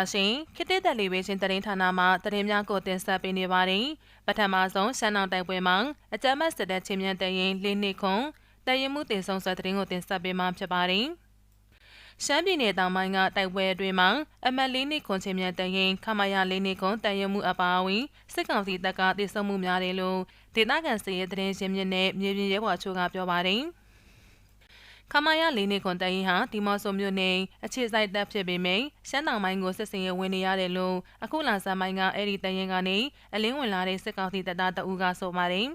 ပါရှင်ခေတ္တတက်လေးပဲချင်းတရင်ဌာနမှတရင်များကိုတင်ဆက်ပေးနေပါတယ်ပထမဆုံးရှမ်းအောင်တိုက်ပွဲမှာအကြမ်းမဲ့စစ်တပ်ချင်းမြန်တရင်လေးနှစ်ခွန်တရင်မှုတင်ဆောင်ဆက်တရင်ကိုတင်ဆက်ပေးမှာဖြစ်ပါတယ်ရှမ်းပြည်နယ်တောင်ပိုင်းကတိုက်ပွဲအတွင်းမှာအမတ်လေးနှစ်ခွန်ချင်းမြန်တရင်ခမရလေးနှစ်ခွန်တရင်မှုအပါအဝင်စစ်ကောင်စီတပ်ကတည်ဆုံမှုများတယ်လို့ဒေသခံစစ်ရေးတရင်ရှင်မြင့်နဲ့မြေပြင်ရဲဘော်ချို့ကပြောပါတယ် ခမာယလေးနေခွန်တရင်ဟာဒီမော့ဆိုမြို့နယ်အခြေစိုက်တပ်ဖြစ်ပေမယ့်ရှမ်းတောင်ပိုင်းကိုစစ်စင်ရဝင်နေရတယ်လို့အခုလာဆန်ပိုင်းကအဲ့ဒီတရင်ကနေအလင်းဝင်လာတဲ့စစ်ကောင်စီတပ်သားတအူးကဆိုပါတယ်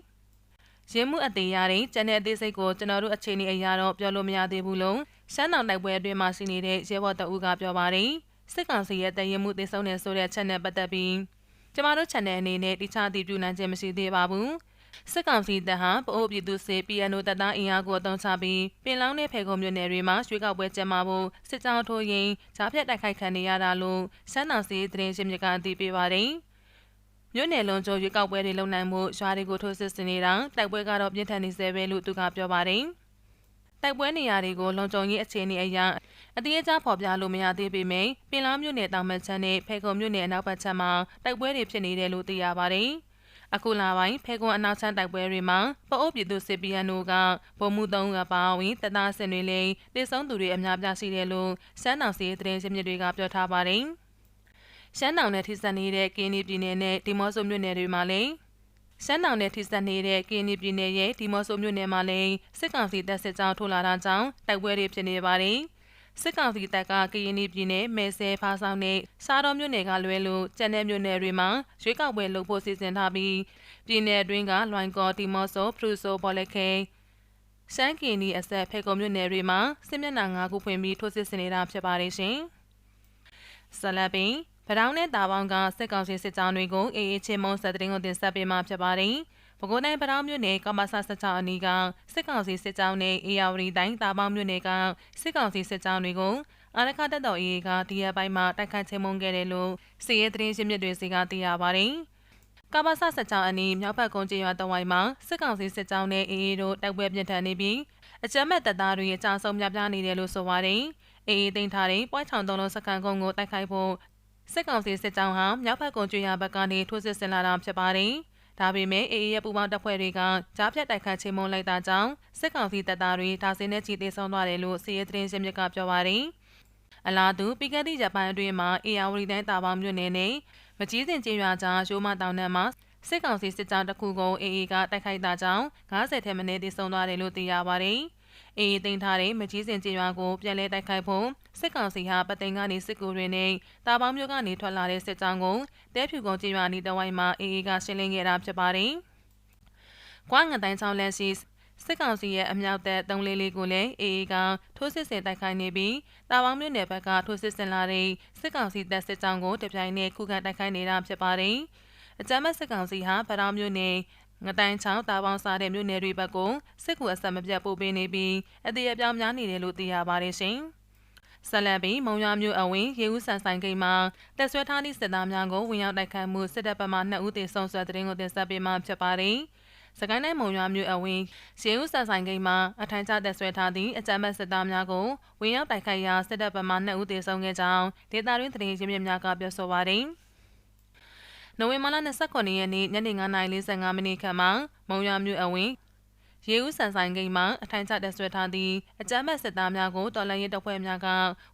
။ရင်းမှုအသေးရတဲ့ကျန်တဲ့အသေးစိတ်ကိုကျွန်တော်တို့အခြေအနေအရတော့ပြောလို့မရသေးဘူးလို့ရှမ်းတောင်တိုက်ပွဲအတွင်းမှာရှိနေတဲ့ရဲဘော်တအူးကပြောပါတယ်။စစ်ကောင်စီရဲ့တရင်မှုသေဆုံးနေဆိုတဲ့ချက်နဲ့ပတ်သက်ပြီးကျမတို့ channel အနေနဲ့တိကျတည်ပြုနိုင်ခြင်းမရှိသေးပါဘူး။ စစ်ကောင်စီတပ်ဟာပအိုးပြည်သူစစ် PNO တပ်သားအင်အားကိုအသုံးချပြီးပင်လောင်းနဲ့ဖေကုံမြို့နယ်တွေမှာရွှေကောက်ပွဲကျင်းပဖို့စစ်ကြောင်းထိုးရင်းဂျားဖြတ်တိုက်ခိုက်ခံနေရတာလို့စမ်းတောင်စီသတင်းရှင်မြကအသိပေးပါတယ်။မြို့နယ်လုံးကျော်ရွေးကောက်ပွဲတွေလုပ်နိုင်မှုရွာတွေကိုထိုးစစ်ဆင်နေတာတိုက်ပွဲကတော့ပြင်းထန်နေစေပဲလို့သူကပြောပါတယ်။တိုက်ပွဲနေရာတွေကိုလုံခြုံရေးအခြေအနေအရအသေးအချာဖော်ပြလို့မရသေးပေမယ့်ပင်လောင်းမြို့နယ်တောင်ဘက်ခြမ်းနဲ့ဖေကုံမြို့နယ်အနောက်ဘက်ခြမ်းမှာတိုက်ပွဲတွေဖြစ်နေတယ်လို့သိရပါတယ်။ အခုလာပိုင်းဖေကွန်အနောက်ချမ်းတိုက်ပွဲတွေမှာပအိုးပြည်သူစစ်ပီယန်နိုကဗိုလ်မှူးသုံးကပါဝင်တသားစင်တွေလည်းတည်ဆုံးသူတွေအများပြားရှိတယ်လို့ရှမ်းတောင်စီသတင်းရှင်မြစ်တွေကပြောထားပါတယ်။ရှမ်းတောင်နဲ့ထိစပ်နေတဲ့ကင်းနီပြည်နယ်နဲ့ဒီမော့ဆိုမြို့နယ်တွေမှာလည်းရှမ်းတောင်နဲ့ထိစပ်နေတဲ့ကင်းနီပြည်နယ်ရဲ့ဒီမော့ဆိုမြို့နယ်မှာလည်းစစ်ကောင်စီတပ်စစ်ကြောင်းထိုးလာတာကြောင့်တိုက်ပွဲတွေဖြစ်နေပါတယ်။ စစ်ကောင်စီတပ်ကကရင်ပြည်နယ်မဲဆဲဖားဆောင်နဲ့စားတော်မြို့နယ်ကလွဲလို့ကျန်တဲ့မြို့နယ်တွေမှာရွေးကောက်ပွဲလုပ်ဖို့စီစဉ်ထားပြီးပြည်နယ်အတွင်းကလွိုင်ကော်တီမော့ဆိုဖရူဆိုဘော်လက်ခဲရှမ်းကင်ဒီအဆက်ဖေကုံမြို့နယ်တွေမှာစစ်မျက်နှာ၅ခုဖွင့်ပြီးထိုးစစ်ဆင်နေတာဖြစ်ပါတယ်ရှင်။ဆလပင်ဗရောင်းနဲ့တာပေါင်းကစစ်ကောင်စီစစ်ကြောင်းတွေကိုအေးအေးချင်းမုံဆက်တဲ့တင်ကိုတင်ဆက်ပေးမှာဖြစ်ပါတယ်။ ပဲခူးတိုင်းပတောင်းမြို့နယ်ကမ္ဘာဆ16အနီးကစစ်ကောင်စီစစ်ကြောင်းနဲ့အေယာဝတီတိုင်းတာပေါင်းမြို့နယ်ကစစ်ကောင်စီစစ်ကြောင်းတွေကိုအာရခတက်တော်အေးကဒီရက်ပိုင်းမှာတိုက်ခိုက်ချင်းမုန်းခဲ့တယ်လို့စစ်ရေးသတင်းရင်းမြစ်တွေစီကသိရပါတယ်။ကမ္ဘာဆ16အနီးမြောက်ဘက်ကုန်းကျေးရွာတဝိုင်းမှာစစ်ကောင်စီစစ်ကြောင်းနဲ့အေအေတို့တိုက်ပွဲပြင်းထန်နေပြီးအကြမ်းမဲ့တပ်သားတွေအကြမ်းဆုံးများပြားနေတယ်လို့ဆိုပါတယ်။အေအေတင်ထားတဲ့ပွိုင်းချောင်သုံးလုံးစကန်ကုန်းကိုတိုက်ခိုက်ဖို့စစ်ကောင်စီစစ်ကြောင်းဟာမြောက်ဘက်ကုန်းကျွော်ဘက်ကနေထိုးစစ်ဆင်လာတာဖြစ်ပါတယ်။ ဒါပေမဲ့အေအေရဲ့ပူပေါင်းတပ်ဖွဲ့တွေကကြားဖြတ်တိုက်ခတ်ချင်းမုံလိုက်တာကြောင့်စစ်ကောင်စီတပ်သားတွေဒါဇင်နဲ့ချီသေးဆုံးသွားတယ်လို့စီးရဲသတင်းရှင်မြစ်ကပြောပါတယ်။အလားတူပီကတိဂျပန်အတွင်းမှာအေယာဝတီတိုင်းတာပေါင်းမြို့နယ်နဲ့မကြီးစင်ကျေးရွာကြားရိုးမတောင်နယ်မှာစစ်ကောင်စီစစ်ကြောင်းတစ်ခုကိုအေအေကတိုက်ခိုက်တာကြောင့်90ထက်မနည်းတည်ဆုံသွားတယ်လို့သိရပါတယ်။ အေးအေးတင်ထားတဲ့မကြီးစင်ကျေးရွာကိုပြန်လည်တိုက်ခိုက်ဖို့စစ်ကောင်စီဟာပသိမ်ကနေစစ်ကူတွေနဲ့တာပေါင်းမျိုးကနေထွက်လာတဲ့စစ်ကြောင်းကိုတဲဖြူကုန်းကျေးရွာနီးတဝိုင်းမှာအေးအေးကရှင်းလင်းခဲ့တာဖြစ်ပါတယ်။ကွာငတိုင်းချောင်းလက်ရှိစစ်ကောင်စီရဲ့အမြောက်တပ်၃လေးလေးကိုလည်းအေအေကထိုးစစ်ဆင်တိုက်ခိုက်နေပြီးတာပေါင်းမြို့နယ်ဘက်ကထိုးစစ်ဆင်လာတဲ့စစ်ကောင်စီတပ်စစ်ကြောင်းကိုတပြိုင်နက်ခုခံတိုက်ခိုက်နေတာဖြစ်ပါတယ်။အကြမ်းဖက်စစ်ကောင်စီဟာဗရောင်းမြို့နယ် ငတိုင်းချောင်းတာပေါင်းစားတဲ့မြို့နယ်တွေဘက်ကိုစစ်ကူအဆက်မပြတ်ပို့ပေးနေပြီးအသေးအပြောင်းများနေတယ်လို့သိရပါတယ်ရှင်။ဆလန်ပင်မုံရွာမြို့အဝင်ရေဦးဆန်ဆိုင်ကိန်းမှာတက်ဆွဲထားသည့်စစ်သားများကိုဝင်ရောက်တိုက်ခိုက်မှုစစ်တပ်ဘက်မှ2ဦးသေဆုံးဆွဲတဲ့ရင်ကိုတင်ဆက်ပေးမှဖြစ်ပါတယ်။စကိုင်းတိုင်းမုံရွာမြို့အဝင်ရေဦးဆန်ဆိုင်ကိန်းမှာအထိုင်ကျတက်ဆွဲထားသည့်အကြမ်းဖက်စစ်သားများကိုဝင်ရောက်တိုက်ခိုက်ရာစစ်တပ်ဘက်မှ2ဦးသေဆုံးခဲ့ကြောင်းဒေသတွင်းသတင်းရင်းမြစ်များကပြောဆိုပါတယ်။ နိုဝင်ဘာလ29ရက်နေ့ညနေ9:45မိနစ်ခန့်မှာမုံရွာမြို့အဝင်ရေဦးဆန်ဆိုင်ဂိမ်းမှာအထိုင်ချတက်ဆွဲထားသည့်အကြမ်းဖက်စစ်သားများကိုတော်လှန်ရေးတပ်ဖွဲ့များက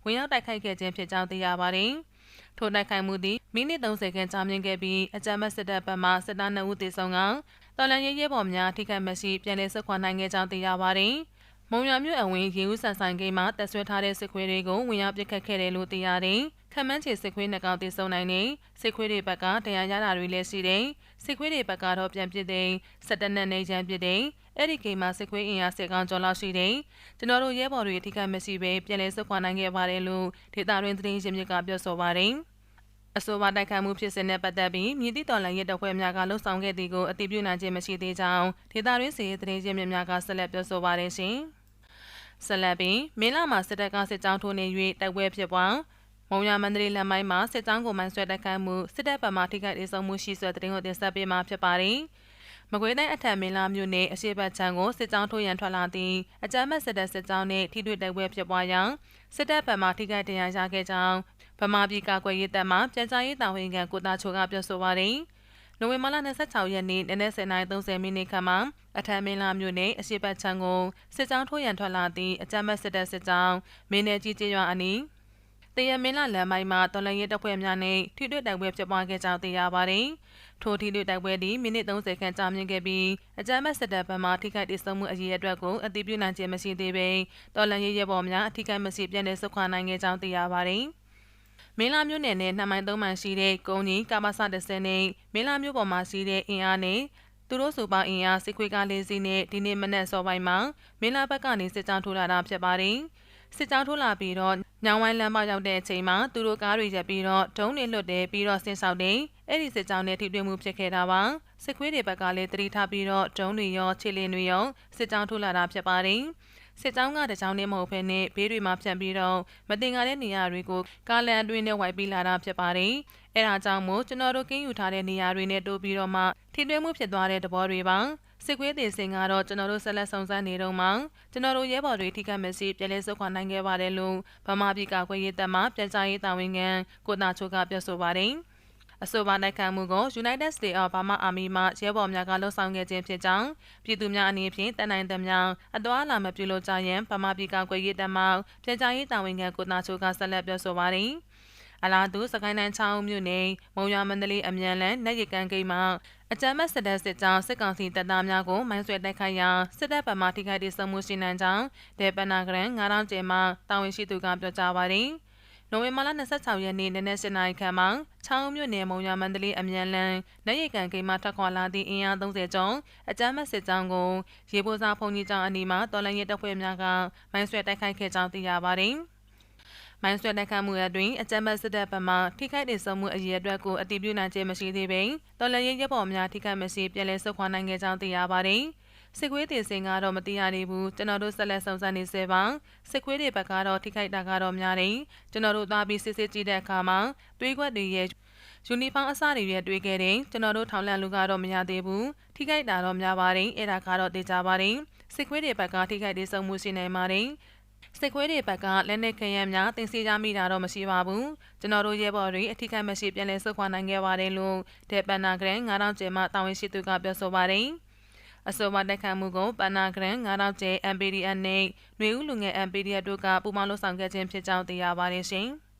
ဝင်ရောက်တိုက်ခိုက်ခဲ့ခြင်းဖြစ်ကြောင်းသိရပါတယ်။ထိုတိုက်ခိုက်မှုသည်မိနစ်30ခန့်ကြာမြင့်ခဲ့ပြီးအကြမ်းဖက်စစ်တပ်ဘက်မှစစ်သား2ဦးသေဆုံးကတော်လှန်ရေးရဲဘော်များထိခိုက်မရှိပြန်လည်ဆုတ်ခွာနိုင်ခဲ့ကြောင်းသိရပါတယ်။မုံရွာမြို့အဝင်ရေဦးဆန်ဆိုင်ဂိမ်းမှာတက်ဆွဲထားတဲ့စစ်ခွေးတွေကိုဝင်ရောက်ပစ်ခတ်ခဲ့တယ်လို့သိရတယ်။ ခမန်းချေစစ်ခွေးနှကောင်တည်ဆုံနိုင်နေစစ်ခွေးတွေဘက်ကတရားရတာတွေလည်းရှိတယ်စစ်ခွေးတွေဘက်ကတော့ပြန်ပစ်တယ်စက်တနက်နေချမ်းပစ်တယ်အဲ့ဒီကိန်းမှာစစ်ခွေးအင်အားစစ်ကောင်ကျော်လောက်ရှိတယ်ကျွန်တော်တို့ရဲဘော်တွေအထူးကမရှိပဲပြန်လဲစုခွာနိုင်ခဲ့ပါတယ်လို့ဒေတာရင်းသတင်းရင်းမြစ်ကပြောဆိုပါတယ်အဆိုပါတိုက်ခိုက်မှုဖြစ်စဉ်နဲ့ပတ်သက်ပြီးမြည်သည့်တော်လှန်ရေးတပ်ဖွဲ့များကလှုံ့ဆော်ခဲ့သည်ကိုအတည်ပြုနိုင်ခြင်းမရှိသေးကြောင်းဒေတာရင်းစီသတင်းရင်းမြစ်များကဆက်လက်ပြောဆိုပါတယ်ရှင်ဆက်လက်ပြီးမင်းလာမှာစစ်တပ်ကစစ်ကြောင်းထိုးနေ၍တိုက်ပွဲဖြစ်ပွား မုံရမန္တလေးလမ်းပိုင်းမှာစစ်ကြောင်းကိုမှန်ဆွဲတိုက်ခိုက်မှုစစ်တပ်ဘက်မှထိခိုက်ဒေဆုံးမှုရှိဆွဲတဲ့တင်ကိုတင်ဆက်ပေးမှာဖြစ်ပါတယ်။မကွေးတိုင်းအထက်မင်းလာမြို့နယ်အရှိတ်ဘတ်ချံကိုစစ်ကြောင်းထိုးရန်ထွက်လာသည့်အကြမ်းဖက်စစ်တပ်စစ်ကြောင်းနှင့်ထိတွေ့တိုက်ပွဲဖြစ်ပွားရာစစ်တပ်ဘက်မှထိခိုက်ဒဏ်ရာရခဲ့ကြောင်းဗဗမာပြည်ကာကွယ်ရေးတပ်မှပြန်ကြားရေးတာဝန်ခံကိုတာချိုကပြောဆိုပါတယ်။နိုဝင်ဘာလ26ရက်နေ့နနက်09:30မိနစ်ခန့်မှာအထမ်းမင်းလာမြို့နယ်အရှိတ်ချံကိုစစ်ကြောင်းထိုးရန်ထွက်လာသည့်အကြမ်းမဲ့စစ်တပ်စစ်ကြောင်းမင်းနယ်ကြီးကျေးရွာအနီး တရမင်းလာလမ်းမိုက်မှာတော်လန်ရဲတပ်ဖွဲ့များနဲ့ထိတွေ့တိုက်ပွဲဖြစ်ပွားခဲ့ကြောင်းသိရပါတယ်။ထိုထိတွေ့တိုက်ပွဲသည်မိနစ်30ခန့်ကြာမြင့်ခဲ့ပြီးအကြမ်းမဲ့စစ်တပ်ဘက်မှထိခိုက်ဒေဆုံးမှုအရေးအတွက်ကိုအသိပြုနိုင်ခြင်းမရှိသေးပေတော်လန်ရဲရဲဘော်များအထိခိုက်မရှိပြန်လည်ဆုတ်ခွာနိုင်ခဲ့ကြောင်းသိရပါတယ်။မင်းလာမျိုးနယ်နဲ့နှမိုင်သုံးမှန်ရှိတဲ့ကုန်းကြီးကာမဆ10နဲ့မင်းလာမျိုးပေါ်မှာရှိတဲ့အင်အားနဲ့သူတို့စုပေါင်းအင်အားစစ်ခွေးကားလေးစီးနဲ့ဒီနေ့မနက်စောပိုင်းမှာမင်းလာဘက်ကနေစစ်ကြောင်းထိုးလာတာဖြစ်ပါတယ်။ စစ်ကြောင်းထိုးလာပြီးတော့ညောင်ဝိုင်းလမ်းမရောက်တဲ့အချိန်မှာသူတို့ကားတွေရပ်ပြီးတော့ဒုံးတွေလွတ်တယ်ပြီးတော့ဆင်းဆောက်တယ်အဲ့ဒီစစ်ကြောင်းနဲ့ထိတွေ့မှုဖြစ်ခဲ့တာပါစစ်ခွေးတွေဘက်ကလည်းတတိထားပြီးတော့ဒုံးတွေရောခြေလင်းတွေရောစစ်ကြောင်းထိုးလာတာဖြစ်ပါတယ်စစ်ကြောင်းကတကြောင်နဲ့မဟုတ်ဘဲနဲ့ဘေးတွေမှာဖြန့်ပြီးတော့မတင်ကားတဲ့နေရာတွေကိုကားလန်အတွင်းနဲ့ဝိုက်ပြီးလာတာဖြစ်ပါတယ်။အဲဒါကြောင့်မို့ကျွန်တော်တို့ကင်းယူထားတဲ့နေရာတွေနဲ့တိုးပြီးတော့မှထိတွေ့မှုဖြစ်သွားတဲ့သဘောတွေပါ။ စစ်ကွေးသေးစင်ကတော့ကျွန်တော်တို့ဆက်လက်ဆောင်စမ်းနေတော့မှကျွန်တော်တို့ရဲဘော်တွေထိခိုက်မရှိပြည်လဲစုခွာနိုင်ခဲ့ပါတယ်လို့ဗမာပြည်ကခွေရေးတပ်မှပြန်ကြားရေးတာဝန်ခံကိုတာချိုကပြောဆိုပါတယ်အဆိုပါနိုင်ခံမှုကို United States of Burma Army မှရဲဘော်များကလှုပ်ဆောင်ခဲ့ခြင်းဖြစ်ကြောင်းပြည်သူများအနေဖြင့်တန်နိုင်သမျှအသွားအလာမပြုလုပ်ကြရန်ဗမာပြည်ကကွယ်ရေးတပ်မှပြန်ကြားရေးတာဝန်ခံကိုနာချိုကဆက်လက်ပြောဆိုပါတယ်။အလားတူစကိုင်းတိုင်းချောင်းမြို့နယ်မုံရွာမန္တလေးအမြန်လန်းနိုင်ရကန်ဂိတ်မှာ အကြမ်းမဲ့စစ်တပ်စစ်ကြောင်းစစ်ကောင်စီတပ်သားများကိုမိုင်းဆွဲတိုက်ခိုက်ရာစစ်တပ်ဗမာထိခိုက်ဒေဆုံးမှုရှိနိုင်ကြောင်းဒေပနာဂရန်9000ကျဲမှတာဝန်ရှိသူကပြောကြားပါတယ်။နိုဝင်ဘာလ26ရက်နေ့နနက်7:00နာရီခန့်မှာချောင်းမြို့နယ်မုံရွာမန္တလေးအမြန်လန်းနိုင်ရကန်ဂိတ်မှထွက်ခွာလာသည့်အင်အား30ကျော်အကြမ်းမဲ့စစ်ကြောင်းကိုရေပိုးစားဖုန်ကြီးကျောင်းအနီးမှာတော်လန်ရဲတပ်ဖွဲ့များကမိုင်းဆွဲတိုက်ခိုက်ခဲ့ကြောင်းသိရပါတယ်။ မိုင်းဆွဲတိုက်ခတ်မှုအတွင်းအကြမ်းဖက်စစ်တပ်ဘက်မှထိခိုက်ဒေဆုံးမှုအရေးအတွက်ကိုအတည်ပြုနိုင်ခြင်းမရှိသေးပေတော်လှန်ရေးရဲဘော်များထိခိုက်မရှိပြည်လဲဆုတ်ခွာနိုင်ခဲ့ကြောင်းသိရပါတယ်။စစ်ခွေးတင်စင်ကတော့မသိရသေးဘူးကျွန်တော်တို့ဆက်လက်စုံစမ်းနေစေပါစစ်ခွေးတွေဘက်ကတော့ထိခိုက်တာကတော့များတယ်ကျွန်တော်တို့သားပြီးစစ်စစ်ကြည့်တဲ့အခါမှာတွေးခွက်တွေရဲ့ယူနီဖောင်းအစတွေရဲ့တွေးခဲ့တယ်ကျွန်တော်တို့ထောင်လန့်လူကတော့မရသေးဘူးထိခိုက်တာတော့များပါတယ်အဲ့ဒါကတော့သိကြပါတယ်စစ်ခွေးတွေဘက်ကထိခိုက်ဒေဆုံးမှုရှိနိုင်ပါတယ် စစ်ခွေးတွေဘက်ကလက်နက်ခဲယမ်းများတင်စီကြမိတာတော့မရှိပါဘူးကျွန်တော်တို့ရဲဘော်တွေအထူးခိုက်မရှိပြန်လည်ဆုတ်ခွာနိုင်ခဲ့ပါတယ်လို့ဒေပန်နာဂရန်9000ကျဲမှတာဝန်ရှိသူကပြောဆိုပါတယ်အဆိုပါတိုက်ခတ်မှုကိုပနာဂရန်9000ကျဲ MPDN နဲ့ຫນွေဦးလူငယ် MPDN တို့ကပူးပေါင်းလှုပ်ဆောင်ခဲ့ခြင်းဖြစ်ကြောင်းသိရပါတယ်ရှင်။